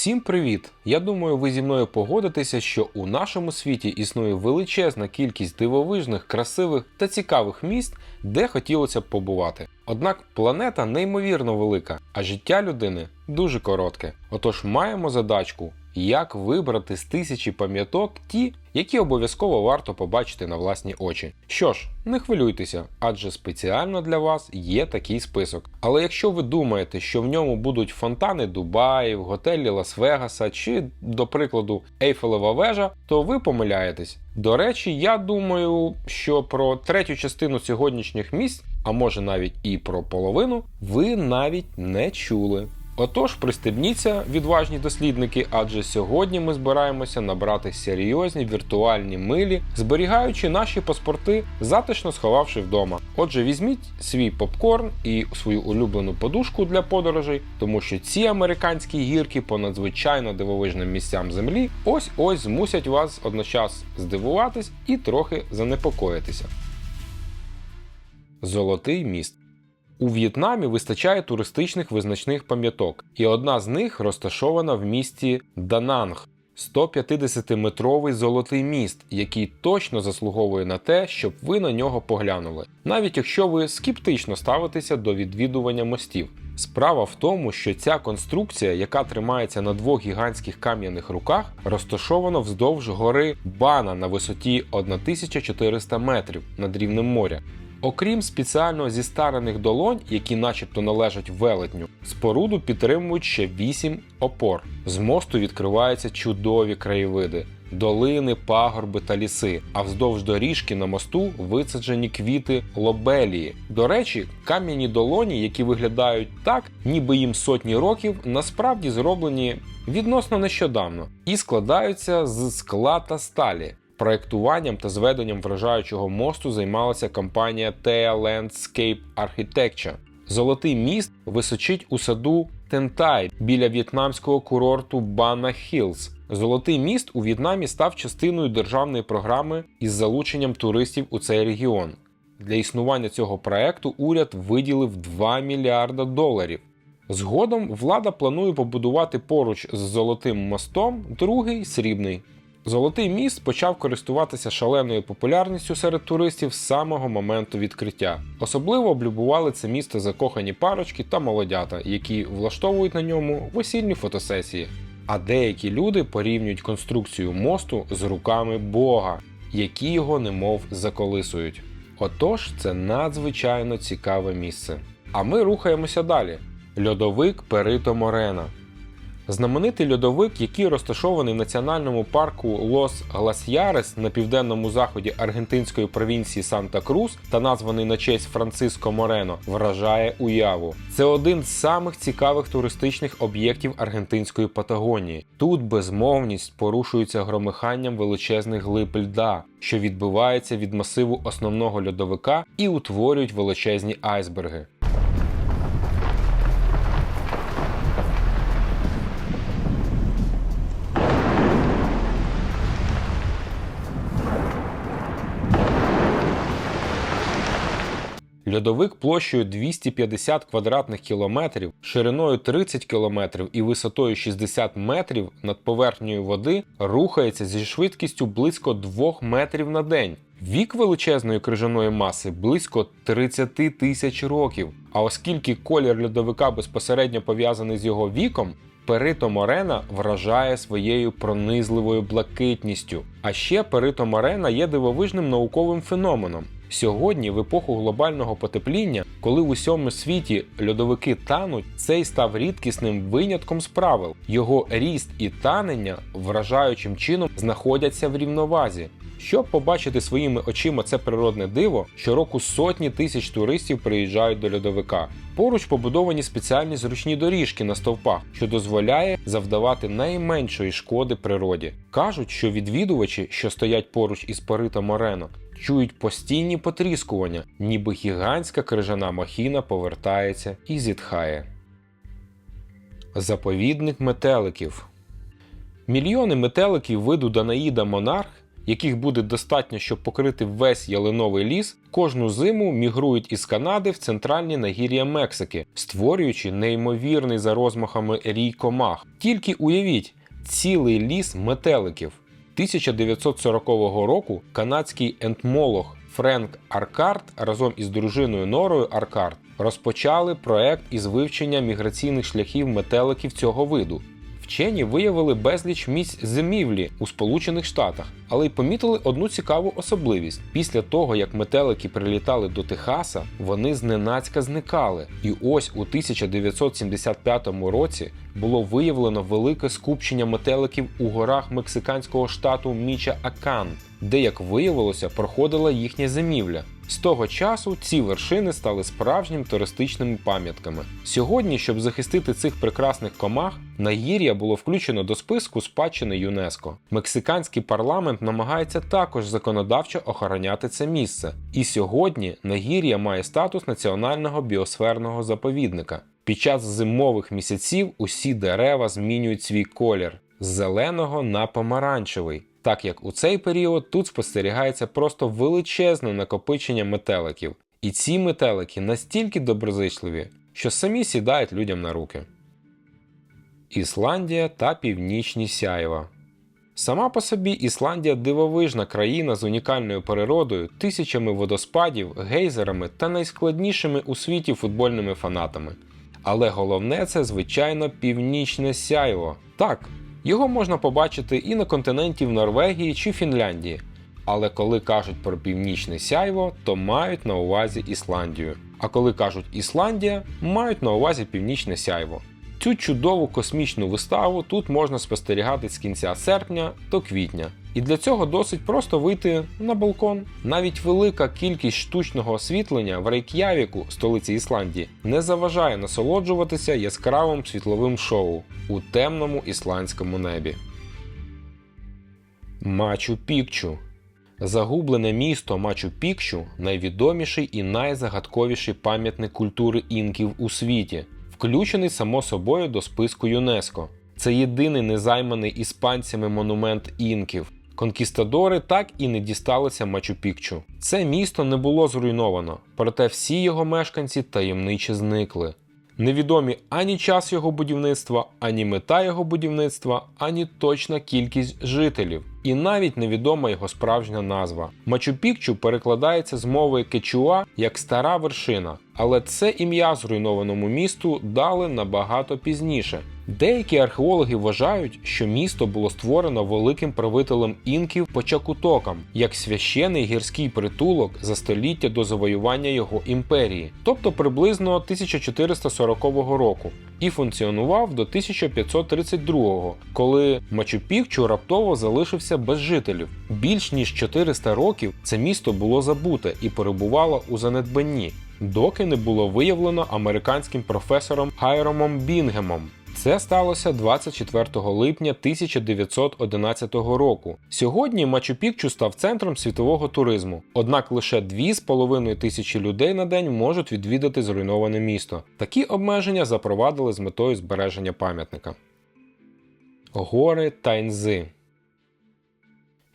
Всім привіт! Я думаю, ви зі мною погодитеся, що у нашому світі існує величезна кількість дивовижних, красивих та цікавих міст, де хотілося б побувати. Однак планета неймовірно велика, а життя людини дуже коротке. Отож маємо задачку, як вибрати з тисячі пам'яток ті, які обов'язково варто побачити на власні очі. Що ж, не хвилюйтеся, адже спеціально для вас є такий список. Але якщо ви думаєте, що в ньому будуть фонтани Дубаїв, готелі Лас-Вегаса чи, до прикладу, Ейфелева вежа, то ви помиляєтесь. До речі, я думаю, що про третю частину сьогоднішніх місць, а може навіть і про половину, ви навіть не чули. Отож, пристебніться, відважні дослідники, адже сьогодні ми збираємося набрати серйозні віртуальні милі, зберігаючи наші паспорти, затишно сховавши вдома. Отже, візьміть свій попкорн і свою улюблену подушку для подорожей, тому що ці американські гірки по надзвичайно дивовижним місцям землі ось ось змусять вас одночас здивуватись і трохи занепокоїтися. Золотий міст. У В'єтнамі вистачає туристичних визначних пам'яток, і одна з них розташована в місті Дананг. 150-метровий золотий міст, який точно заслуговує на те, щоб ви на нього поглянули, навіть якщо ви скептично ставитеся до відвідування мостів. Справа в тому, що ця конструкція, яка тримається на двох гігантських кам'яних руках, розташована вздовж гори Бана на висоті 1400 метрів над рівнем моря. Окрім спеціально зістарених долонь, які начебто належать велетню, споруду підтримують ще 8 опор. З мосту відкриваються чудові краєвиди, долини, пагорби та ліси, а вздовж доріжки на мосту висаджені квіти лобелії. До речі, кам'яні долоні, які виглядають так, ніби їм сотні років, насправді зроблені відносно нещодавно і складаються з скла та сталі. Проектуванням та зведенням вражаючого мосту займалася компанія TEA Landscape Architecture. Золотий міст височить у саду Тентай біля в'єтнамського курорту Бана Хілз. Золотий міст у В'єтнамі став частиною державної програми із залученням туристів у цей регіон. Для існування цього проекту уряд виділив 2 мільярда доларів. Згодом влада планує побудувати поруч з золотим мостом другий срібний. Золотий міст почав користуватися шаленою популярністю серед туристів з самого моменту відкриття. Особливо облюбували це місто закохані парочки та молодята, які влаштовують на ньому весільні фотосесії. А деякі люди порівнюють конструкцію мосту з руками Бога, які його немов заколисують. Отож, це надзвичайно цікаве місце. А ми рухаємося далі. Льодовик Перито Морена. Знаменитий льодовик, який розташований в національному парку Лос Гласьярес на південному заході аргентинської провінції Санта-Крус та названий на честь Франциско Морено, вражає уяву. Це один з самих цікавих туристичних об'єктів аргентинської Патагонії. Тут безмовність порушується громиханням величезних глиб льда, що відбивається від масиву основного льодовика і утворюють величезні айсберги. Льодовик площею 250 квадратних кілометрів, шириною 30 кілометрів і висотою 60 метрів над поверхнею води рухається зі швидкістю близько 2 метрів на день. Вік величезної крижаної маси близько 30 тисяч років. А оскільки колір льодовика безпосередньо пов'язаний з його віком, Перито Морена вражає своєю пронизливою блакитністю. А ще Перито Морена є дивовижним науковим феноменом. Сьогодні, в епоху глобального потепління, коли в усьому світі льодовики тануть, цей став рідкісним винятком з правил. Його ріст і танення вражаючим чином знаходяться в рівновазі. Щоб побачити своїми очима це природне диво, щороку сотні тисяч туристів приїжджають до льодовика. Поруч побудовані спеціальні зручні доріжки на стовпах, що дозволяє завдавати найменшої шкоди природі. Кажуть, що відвідувачі, що стоять поруч із Парита Морено, чують постійні потріскування, ніби гігантська крижана махіна повертається і зітхає. Заповідник метеликів Мільйони метеликів виду Данаїда Монарх яких буде достатньо, щоб покрити весь ялиновий ліс, кожну зиму мігрують із Канади в центральні нагір'я Мексики, створюючи неймовірний за розмахами рій комах. Тільки уявіть, цілий ліс метеликів. 1940 року канадський ентмолог Френк Аркарт разом із дружиною Норою Аркарт розпочали проект із вивчення міграційних шляхів метеликів цього виду. Вчені виявили безліч місць зимівлі у Сполучених Штатах, але й помітили одну цікаву особливість: після того, як метелики прилітали до Техаса, вони зненацька зникали. І ось у 1975 році було виявлено велике скупчення метеликів у горах мексиканського штату Міча Акан, де, як виявилося, проходила їхня зимівля. З того часу ці вершини стали справжнім туристичними пам'ятками. Сьогодні, щоб захистити цих прекрасних комах, нагір'я було включено до списку спадщини ЮНЕСКО. Мексиканський парламент намагається також законодавчо охороняти це місце. І сьогодні нагір'я має статус національного біосферного заповідника. Під час зимових місяців усі дерева змінюють свій колір з зеленого на помаранчевий так як у цей період тут спостерігається просто величезне накопичення метеликів, і ці метелики настільки доброзичливі, що самі сідають людям на руки. Ісландія та Північні Сяєва Сама по собі Ісландія дивовижна країна з унікальною природою, тисячами водоспадів, гейзерами та найскладнішими у світі футбольними фанатами. Але головне це, звичайно, північне сяйво. Так, його можна побачити і на континенті в Норвегії чи Фінляндії. Але коли кажуть про північне сяйво, то мають на увазі Ісландію. А коли кажуть Ісландія, мають на увазі північне сяйво. Цю чудову космічну виставу тут можна спостерігати з кінця серпня до квітня. І для цього досить просто вийти на балкон. Навіть велика кількість штучного освітлення в Рейк'явіку, столиці Ісландії, не заважає насолоджуватися яскравим світловим шоу у темному ісландському небі. Мачу Пікчу Загублене місто Мачу Пікчу найвідоміший і найзагадковіший пам'ятник культури інків у світі, включений само собою до списку ЮНЕСКО. Це єдиний незайманий іспанцями монумент інків. Конкістадори так і не дісталися Мачу-Пікчу. Це місто не було зруйновано, проте всі його мешканці таємниче зникли. Невідомі ані час його будівництва, ані мета його будівництва, ані точна кількість жителів. І навіть невідома його справжня назва. Мачу-Пікчу перекладається з мови кечуа як стара вершина, але це ім'я зруйнованому місту дали набагато пізніше. Деякі археологи вважають, що місто було створено великим правителем інків Почакутокам як священий гірський притулок за століття до завоювання його імперії, тобто приблизно 1440 року, і функціонував до 1532, коли Мачу-Пікчу раптово залишився без жителів. Більш ніж 400 років це місто було забуте і перебувало у занедбанні, доки не було виявлено американським професором Хайромом Бінгемом. Це сталося 24 липня 1911 року. Сьогодні Мачу-Пікчу став центром світового туризму, однак лише 2,5 тисячі людей на день можуть відвідати зруйноване місто. Такі обмеження запровадили з метою збереження пам'ятника. Гори Тайнзи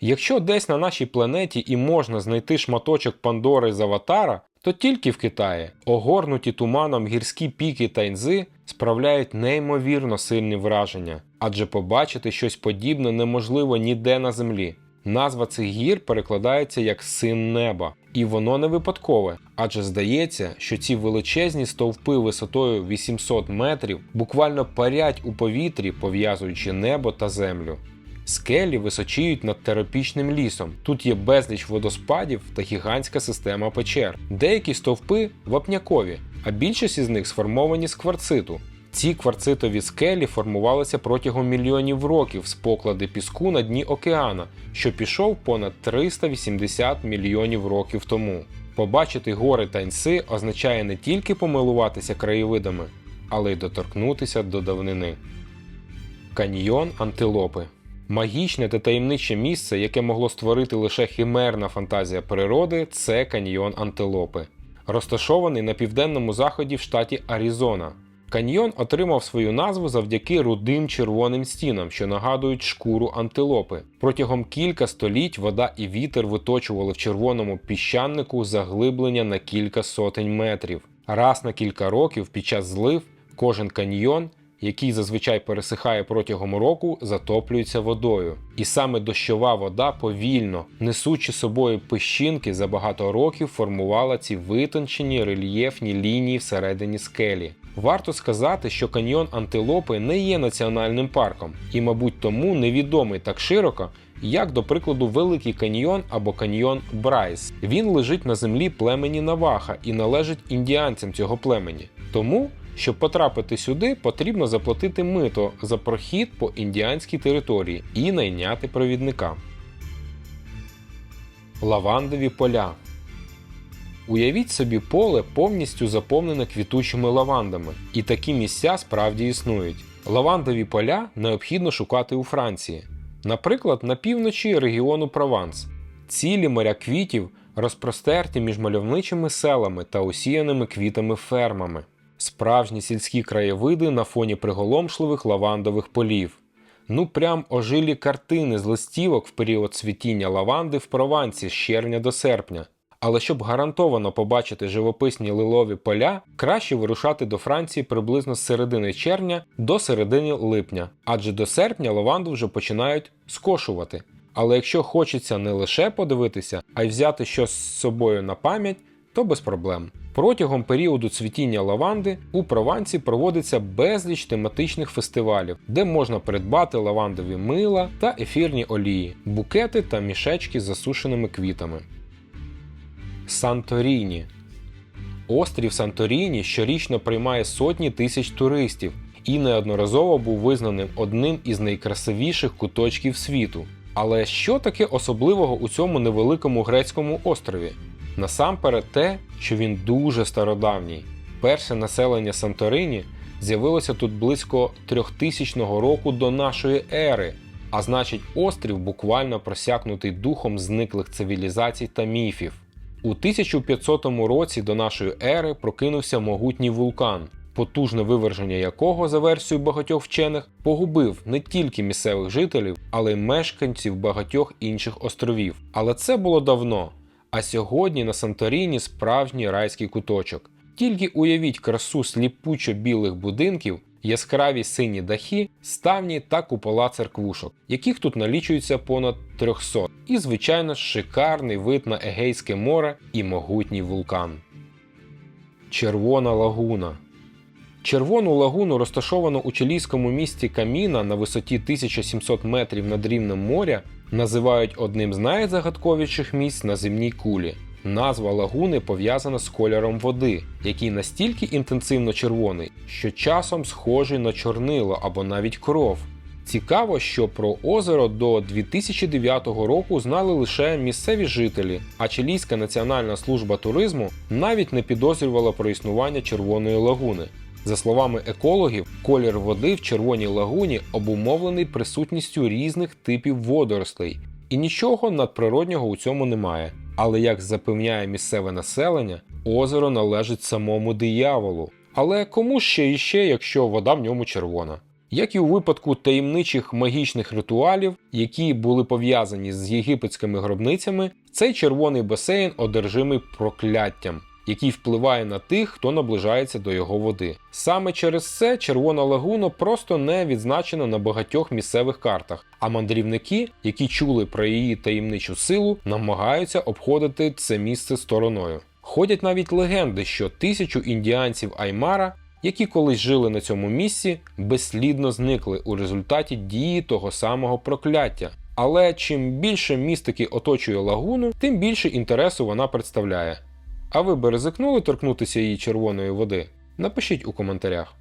Якщо десь на нашій планеті і можна знайти шматочок Пандори з Аватара, то тільки в Китаї огорнуті туманом гірські піки Тайнзи справляють неймовірно сильні враження, адже побачити щось подібне неможливо ніде на землі. Назва цих гір перекладається як син неба, і воно не випадкове, адже здається, що ці величезні стовпи висотою 800 метрів буквально парять у повітрі, пов'язуючи небо та землю. Скелі височіють над терапічним лісом. Тут є безліч водоспадів та гігантська система печер. Деякі стовпи вапнякові, а більшість із них сформовані з кварциту. Ці кварцитові скелі формувалися протягом мільйонів років з поклади піску на дні океана, що пішов понад 380 мільйонів років тому. Побачити гори Таньси означає не тільки помилуватися краєвидами, але й доторкнутися до давнини. Каньйон Антилопи Магічне та таємниче місце, яке могло створити лише химерна фантазія природи, це каньйон Антилопи, розташований на південному заході в штаті Аризона. Каньйон отримав свою назву завдяки рудим червоним стінам, що нагадують шкуру антилопи. Протягом кілька століть вода і вітер виточували в червоному піщанику заглиблення на кілька сотень метрів. Раз на кілька років під час злив кожен каньйон, який зазвичай пересихає протягом року, затоплюється водою. І саме дощова вода повільно, несучи собою пищинки, за багато років формувала ці витончені рельєфні лінії всередині скелі. Варто сказати, що каньйон Антилопи не є національним парком і, мабуть, тому невідомий так широко, як, до прикладу, Великий каньйон або каньйон Брайс. Він лежить на землі племені Наваха і належить індіанцям цього племені. Тому, щоб потрапити сюди, потрібно заплатити мито за прохід по індіанській території і найняти провідника. Лавандові поля. Уявіть собі поле повністю заповнене квітучими лавандами, і такі місця справді існують. Лавандові поля необхідно шукати у Франції, наприклад, на півночі регіону Прованс. Цілі моря квітів розпростерті між мальовничими селами та усіяними квітами фермами, справжні сільські краєвиди на фоні приголомшливих лавандових полів. Ну прям ожилі картини з листівок в період цвітіння лаванди в Провансі з червня до серпня. Але щоб гарантовано побачити живописні лилові поля, краще вирушати до Франції приблизно з середини червня до середини липня, адже до серпня лаванду вже починають скошувати. Але якщо хочеться не лише подивитися, а й взяти щось з собою на пам'ять, то без проблем. Протягом періоду цвітіння лаванди у Провансі проводиться безліч тематичних фестивалів, де можна придбати лавандові мила та ефірні олії, букети та мішечки з засушеними квітами. Санторіні. Острів Санторіні щорічно приймає сотні тисяч туристів і неодноразово був визнаним одним із найкрасивіших куточків світу. Але що таке особливого у цьому невеликому грецькому острові? Насамперед те, що він дуже стародавній. Перше населення Санторині з'явилося тут близько 3000 року до нашої ери, а значить, острів буквально просякнутий духом зниклих цивілізацій та міфів. У 1500 році до нашої ери прокинувся могутній вулкан, потужне виверження якого, за версією багатьох вчених, погубив не тільки місцевих жителів, але й мешканців багатьох інших островів. Але це було давно. А сьогодні на Санторіні справжній райський куточок. Тільки уявіть красу сліпучо білих будинків, яскраві сині дахи, ставні та купола церквушок, яких тут налічується понад 300, і, звичайно, шикарний вид на Егейське море і могутній вулкан. Червона лагуна. Червону лагуну розташовану у чилійському місті Каміна на висоті 1700 метрів над рівнем моря, називають одним з найзагадковіших місць на земній кулі. Назва лагуни пов'язана з кольором води, який настільки інтенсивно червоний, що часом схожий на чорнило або навіть кров. Цікаво, що про озеро до 2009 року знали лише місцеві жителі, а Чилійська національна служба туризму навіть не підозрювала про існування червоної лагуни. За словами екологів, колір води в червоній лагуні обумовлений присутністю різних типів водорослей, і нічого надприроднього у цьому немає. Але як запевняє місцеве населення, озеро належить самому дияволу. Але кому ще іще, якщо вода в ньому червона? Як і у випадку таємничих магічних ритуалів, які були пов'язані з єгипетськими гробницями, цей червоний басейн одержимий прокляттям, який впливає на тих, хто наближається до його води. Саме через це червона лагуна просто не відзначена на багатьох місцевих картах, а мандрівники, які чули про її таємничу силу, намагаються обходити це місце стороною. Ходять навіть легенди, що тисячу індіанців Аймара, які колись жили на цьому місці, безслідно зникли у результаті дії того самого прокляття. Але чим більше містики оточує лагуну, тим більше інтересу вона представляє. А ви би ризикнули торкнутися її червоної води? Напишіть у коментарях.